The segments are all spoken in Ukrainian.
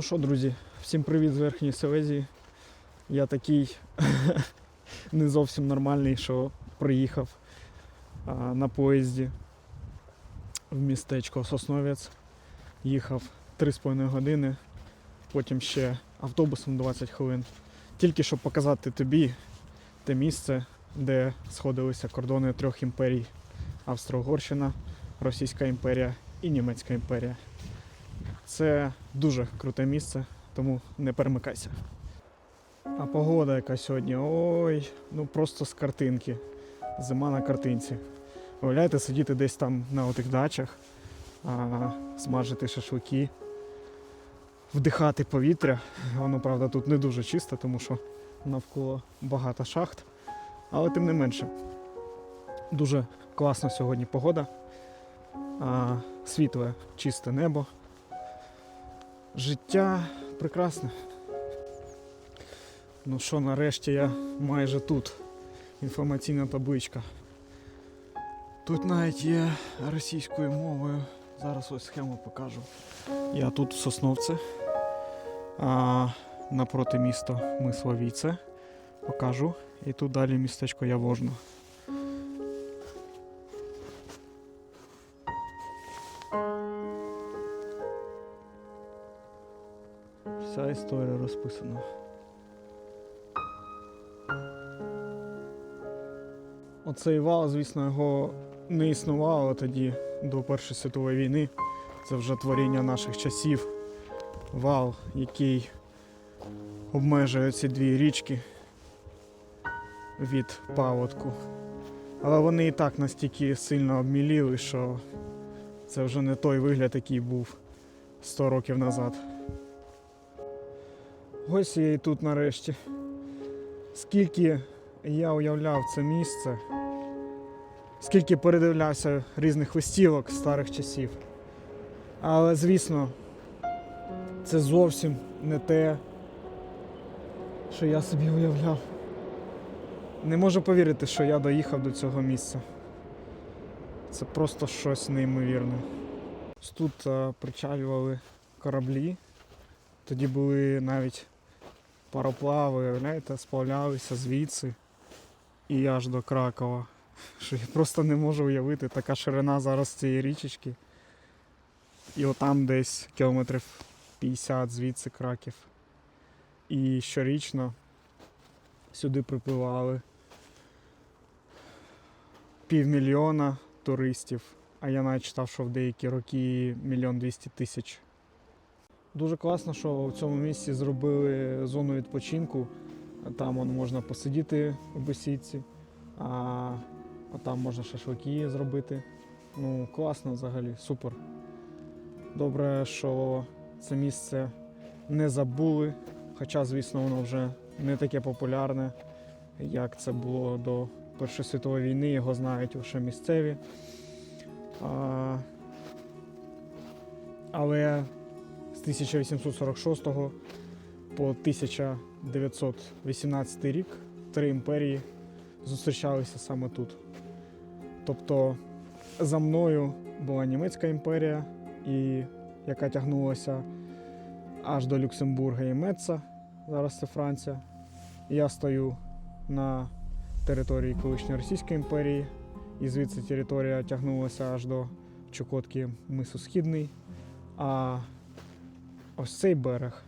що, друзі, всім привіт з Верхньої Силезії. Я такий не зовсім нормальний, що приїхав а, на поїзді в містечко Сосновець. Їхав 3,5 години, потім ще автобусом 20 хвилин. Тільки щоб показати тобі те місце, де сходилися кордони трьох імперій: Австро-Угорщина, Російська імперія і Німецька імперія. Це дуже круте місце, тому не перемикайся. А погода яка сьогодні. Ой, ну просто з картинки. Зима на картинці. Уявляєте, сидіти десь там на отих дачах, смажити шашлики, вдихати повітря. Воно, правда, тут не дуже чисте, тому що навколо багато шахт. Але тим не менше, дуже класна сьогодні погода. А, світле, чисте небо. Життя прекрасне. Ну що, нарешті я майже тут. Інформаційна табличка. Тут навіть є російською мовою. Зараз ось схему покажу. Я тут в Сосновце. А напроти міста Мисловіце. Покажу. І тут далі містечко Яворно. Вся історія розписана. Оцей вал, звісно, його не існувало тоді до Першої світової війни. Це вже творіння наших часів. Вал, який обмежує ці дві річки від паводку. Але вони і так настільки сильно обміліли, що це вже не той вигляд, який був 100 років назад. Ось я і тут нарешті. Скільки я уявляв це місце, скільки передивлявся різних листівок старих часів. Але, звісно, це зовсім не те, що я собі уявляв. Не можу повірити, що я доїхав до цього місця. Це просто щось неймовірне. Тут а, причалювали кораблі. Тоді були навіть пароплави, уявляєте, сплавлялися звідси і аж до Кракова. Що я просто не можу уявити, така ширина зараз цієї річечки. І отам десь кілометрів 50 звідси Краків. І щорічно сюди припливали півмільйона туристів, а я навіть читав, що в деякі роки мільйон двісті тисяч. Дуже класно, що в цьому місці зробили зону відпочинку. Там он, можна посидіти в бесідці, а, а там можна шашлики зробити. Ну, класно взагалі, супер. Добре, що це місце не забули, хоча, звісно, воно вже не таке популярне, як це було до Першої світової війни, його знають лише місцеві. А, але 1846 по 1918 рік три імперії зустрічалися саме тут. Тобто за мною була Німецька імперія, і, яка тягнулася аж до Люксембурга і Меца, зараз це Франція. Я стою на території колишньої Російської імперії, і звідси територія тягнулася аж до Чукотки Мису Східний. А ось цей берег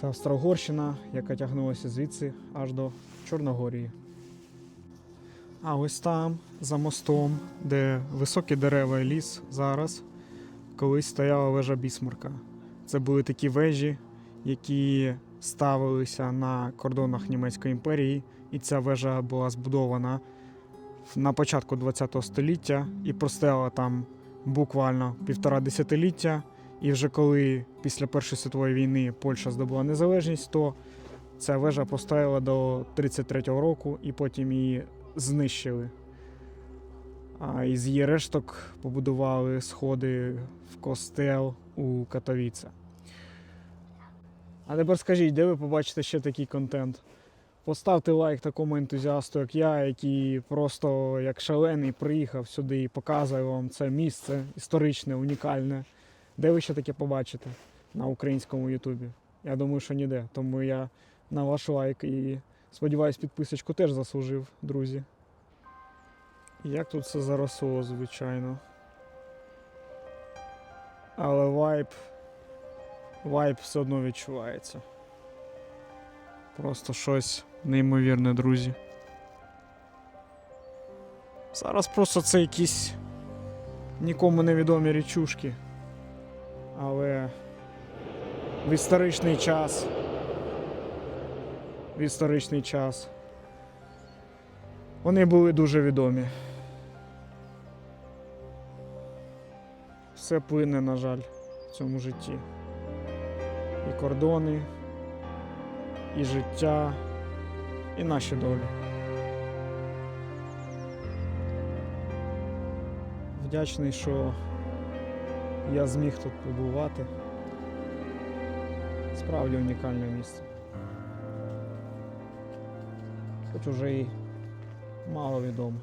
це Австро-Угорщина, яка тягнулася звідси аж до Чорногорії. А ось там, за мостом, де високі дерева і ліс зараз, колись стояла вежа Бісмарка. Це були такі вежі, які ставилися на кордонах Німецької імперії, і ця вежа була збудована на початку ХХ століття і простояла там буквально півтора десятиліття. І вже коли після Першої світової війни Польща здобула незалежність, то ця вежа постояла до 33-го року і потім її знищили. А із її решток побудували сходи в костел у Катовіце. А тепер скажіть, де ви побачите ще такий контент? Поставте лайк такому ентузіасту, як я, який просто як шалений приїхав сюди і показує вам це місце історичне, унікальне. Де ви ще таке побачите? на українському Ютубі. Я думаю, що ніде. Тому я на ваш лайк і сподіваюсь, підписочку теж заслужив, друзі. Як тут все заросло, звичайно. Але вайб. Вайб все одно відчувається. Просто щось неймовірне, друзі. Зараз просто це якісь нікому невідомі річушки. Але в історичний час. В історичний час. Вони були дуже відомі. Все плине, на жаль, в цьому житті. І кордони, і життя, і наші долі. Вдячний, що я зміг тут побувати. Справді унікальне місце. Хоч уже і мало відомо.